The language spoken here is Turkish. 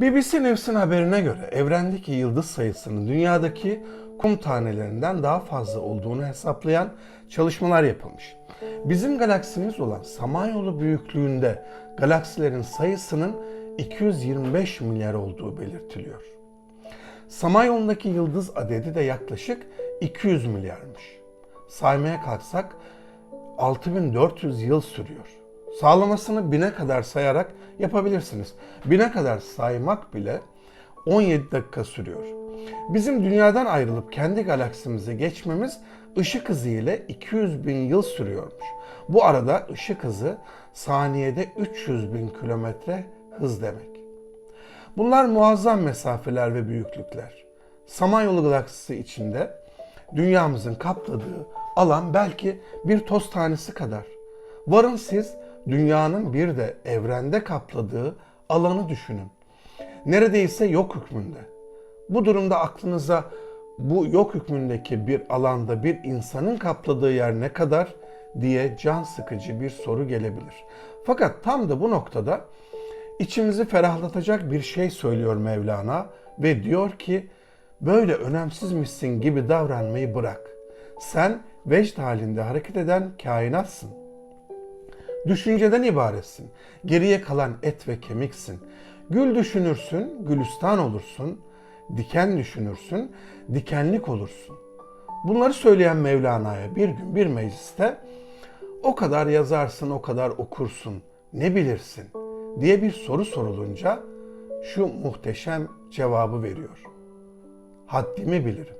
BBC News'un haberine göre evrendeki yıldız sayısının dünyadaki kum tanelerinden daha fazla olduğunu hesaplayan çalışmalar yapılmış. Bizim galaksimiz olan Samanyolu büyüklüğünde galaksilerin sayısının 225 milyar olduğu belirtiliyor. Samanyolu'ndaki yıldız adedi de yaklaşık 200 milyarmış. Saymaya kalksak 6400 yıl sürüyor. Sağlamasını bine kadar sayarak yapabilirsiniz. Bine kadar saymak bile 17 dakika sürüyor. Bizim dünyadan ayrılıp kendi galaksimize geçmemiz ışık hızı ile 200 bin yıl sürüyormuş. Bu arada ışık hızı saniyede 300 bin kilometre hız demek. Bunlar muazzam mesafeler ve büyüklükler. Samanyolu galaksisi içinde dünyamızın kapladığı alan belki bir toz tanesi kadar. Varın siz dünyanın bir de evrende kapladığı alanı düşünün. Neredeyse yok hükmünde. Bu durumda aklınıza bu yok hükmündeki bir alanda bir insanın kapladığı yer ne kadar diye can sıkıcı bir soru gelebilir. Fakat tam da bu noktada içimizi ferahlatacak bir şey söylüyor Mevlana ve diyor ki böyle önemsizmişsin gibi davranmayı bırak. Sen vecd halinde hareket eden kainatsın. Düşünceden ibaretsin. Geriye kalan et ve kemiksin. Gül düşünürsün, gülistan olursun. Diken düşünürsün, dikenlik olursun. Bunları söyleyen Mevlana'ya bir gün bir mecliste o kadar yazarsın, o kadar okursun, ne bilirsin diye bir soru sorulunca şu muhteşem cevabı veriyor. Haddimi bilirim.